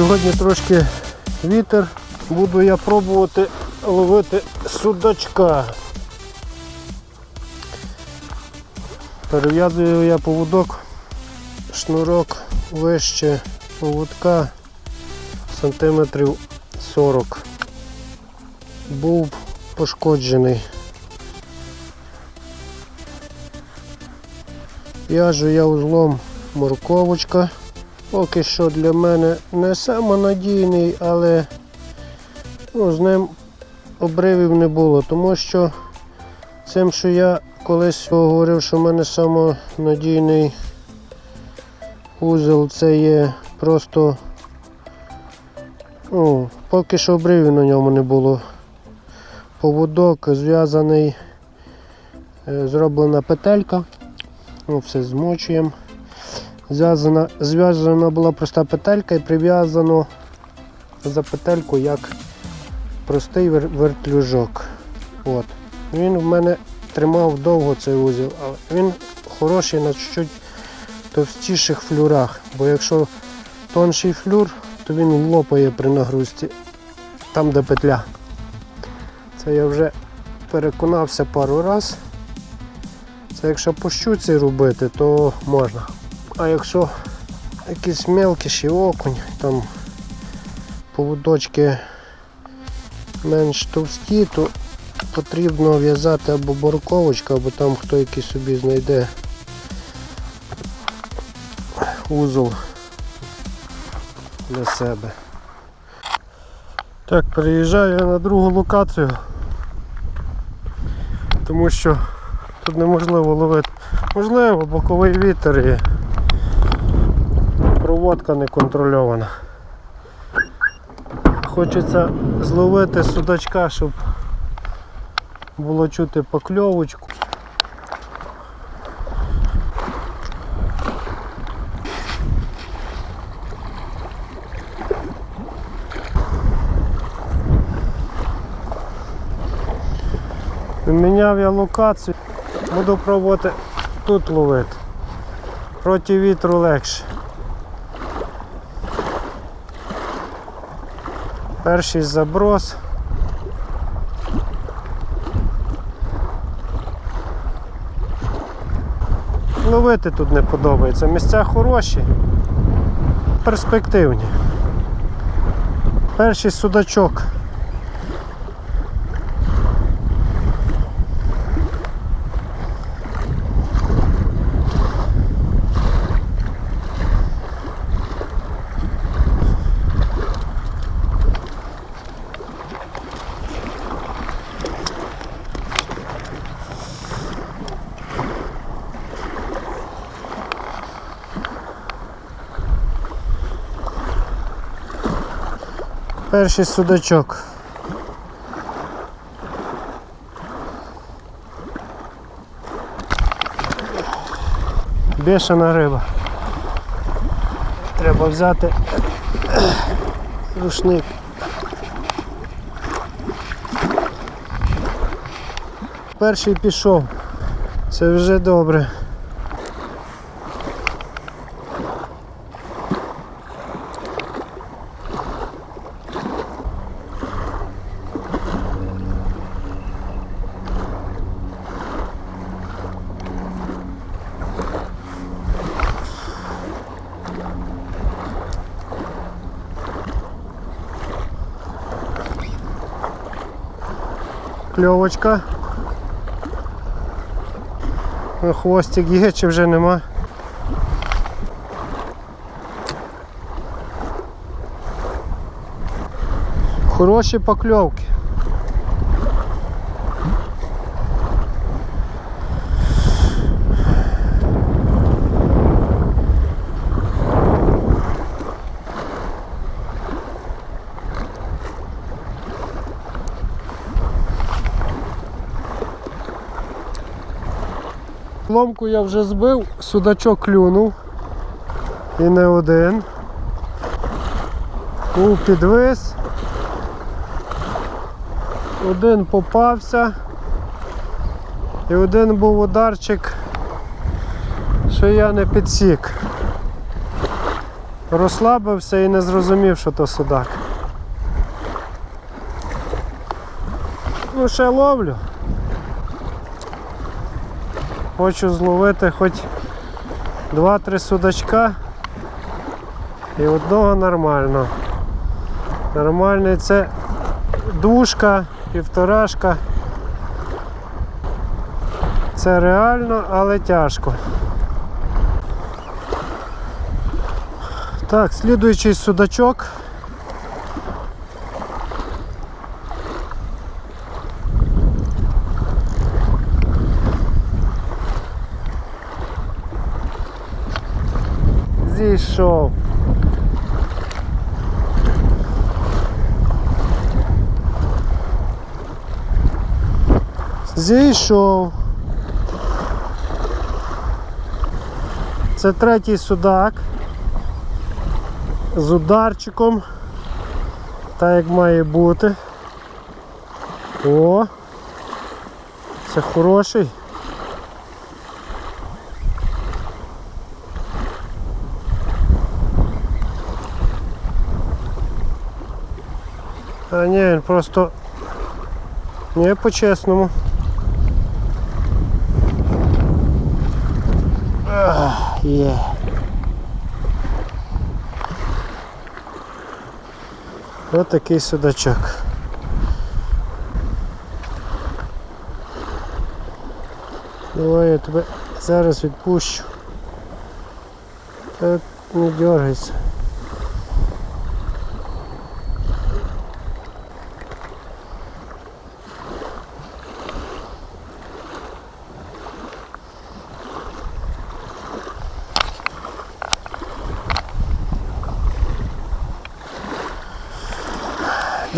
Сьогодні трошки вітер. Буду я пробувати ловити судачка. Перев'язую я поводок, шнурок вище поводка сантиметрів 40. Був пошкоджений. В'яжу я узлом морковочка. Поки що для мене не самонадійний, але ну, з ним обривів не було, тому що цим, що я колись говорив, що в мене самонадійний узел, це є просто ну, поки що обривів на ньому не було. Поводок зв'язаний, е, зроблена петелька. Ну, все змочуємо. Зв'язана, зв'язана була проста петелька і прив'язано за петельку як простий вер- вертлюжок. От. Він в мене тримав довго цей узіл, але він хороший на чуть товстіших флюрах, бо якщо тонший флюр, то він лопає при нагрузці там, де петля. Це я вже переконався пару раз. Це якщо по щуці робити, то можна. А якщо якісь мелкіші окунь, там поводочки менш товсті, то потрібно в'язати або борковочка, або там хто який собі знайде узол для себе. Так, переїжджаю я на другу локацію, тому що тут неможливо ловити. Можливо, боковий вітер і проводка не контрольована. Хочеться зловити судачка, щоб було чути покльовочку. Міняв я локацію, буду пробувати тут ловити. Проти вітру легше. Перший заброс. Ловити тут не подобається. Місця хороші, перспективні. Перший судачок. Перший судачок. Бешена риба. Треба взяти рушник. Перший пішов. Це вже добре. Кльовочка. Хвостик є чи вже нема. Хороші покльовки. Ломку я вже збив, судачок клюнув. І не один. Був підвис. Один попався. І один був ударчик, що я не підсік. розслабився і не зрозумів, що то судак. Ну, ще ловлю. Хочу зловити хоч 2-3 судачка і одного нормального. Нормальний це дужка, півторашка. Це реально, але тяжко. Так, слідуючий судачок. Зійшов. Зійшов. Це третій судак з ударчиком. Так як має бути. О! Це хороший. А ні, він просто не по-чесному. Ах, Є. Ось такий судачок. Давай я тебе зараз відпущу. Так не дергайся.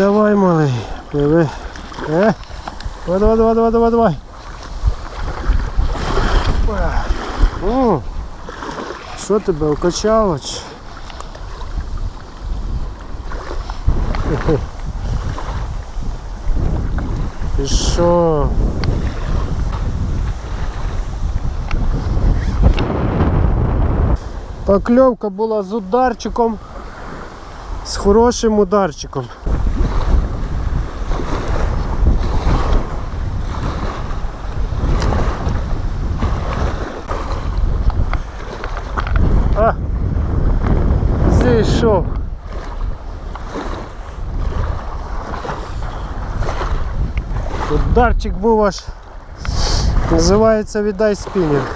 Давай, малий, пливи. Е? Давай, давай, давай, давай, давай, давай. О, що тебе? Хе-хе. Ти що? Покльовка була з ударчиком, з хорошим ударчиком. А, зійшов. Ударчик був аж називається віддай спінінг.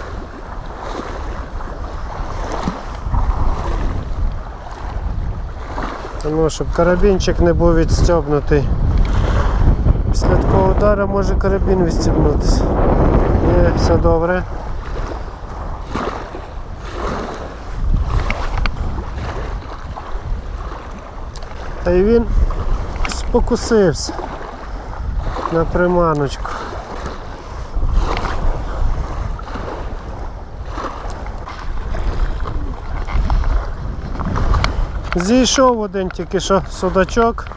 Ну, щоб карабінчик не був відстібнутий. Після такого удару може карабін відстібнутися. Ні, все добре. Та й він спокусився на приманочку. Зійшов один тільки що судачок.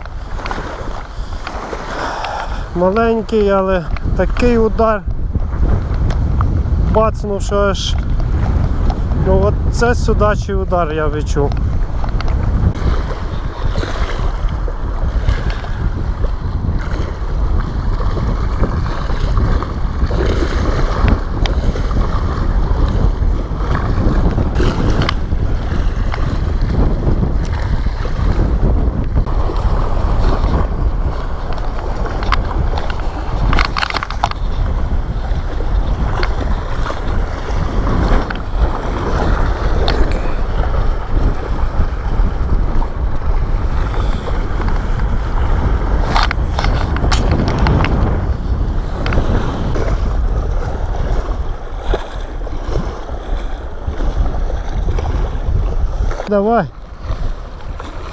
Маленький, але такий удар бацнув, що аж ну от це судачий удар я відчув. Давай.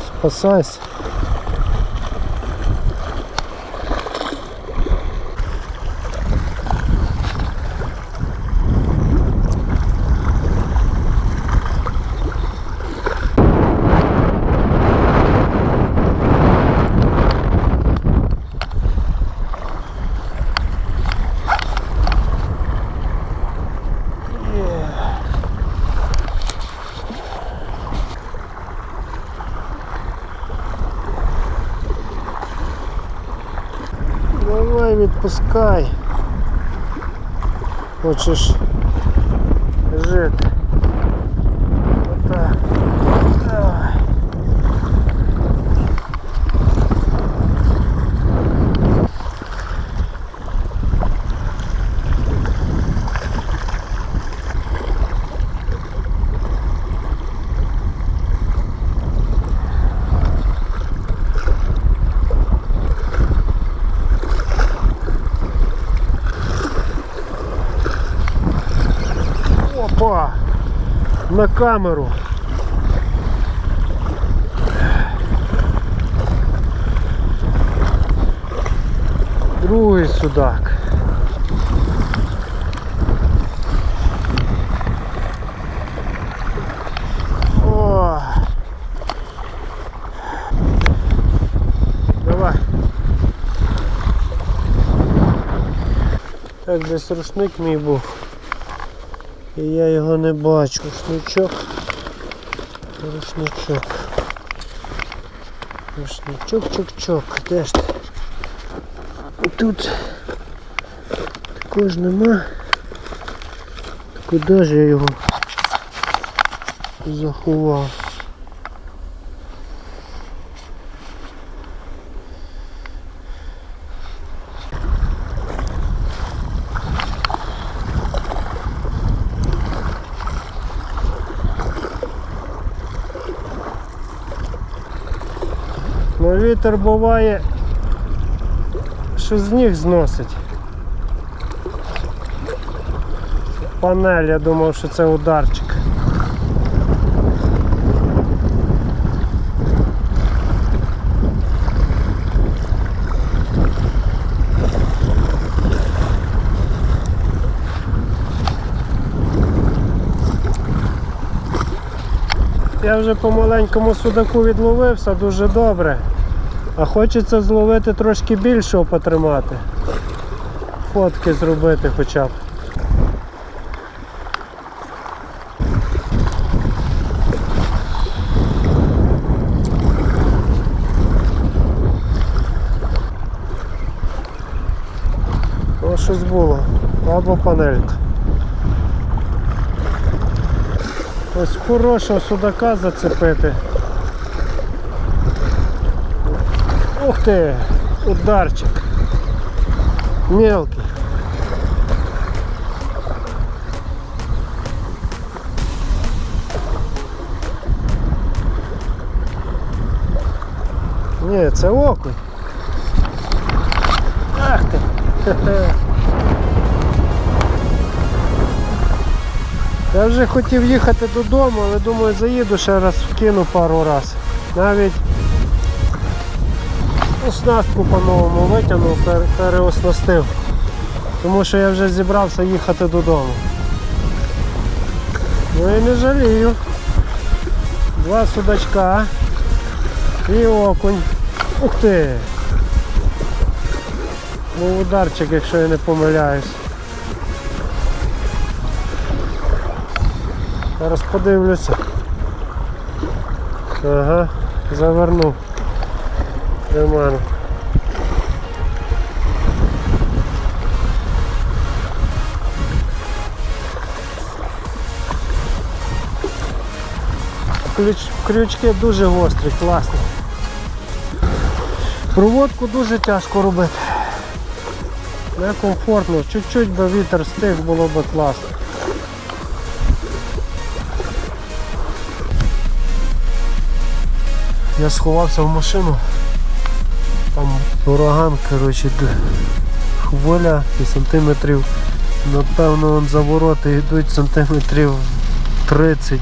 Спасайся. Відпускай. Хочеш жити. Отак. Давай. Опа! На камеру. Другий судак. О! Давай. Так десь рушник мій був. І я його не бачу. Рушничок. Рушничок. Рушничок, чок-чок. Де ж ти? Тут також нема. Куди ж я його заховав? Вітер буває, що з ніг зносить. Панель, я думав, що це ударчик. Я вже по маленькому судаку відловився дуже добре. А хочеться зловити трошки більшого потримати. Фотки зробити хоча б. О, щось було. Або панелька. Ось хорошого судака зацепити. Ух ти! Ударчик. Мелкий. Ні, це окунь. Ах ти. Хе-хе. Я вже хотів їхати додому, але думаю, заїду ще раз вкину пару раз. Навіть оснастку по-новому витягнув, переоснастив. Тому що я вже зібрався їхати додому. Ну і не жалію. Два судачка і окунь. Ух ти! Був ударчик, якщо я не помиляюсь. Зараз подивлюся. Ага, завернув. Нормально. Ключ, крючки дуже гострі, класні. Проводку дуже тяжко робити. Некомфортно, чуть-чуть би вітер стих було б класно. Я сховався в машину. Ураган, коротше, хвиля і сантиметрів. Напевно, вон за ворота йдуть сантиметрів 30.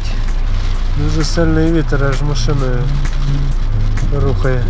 Дуже сильний вітер, аж машиною рухає.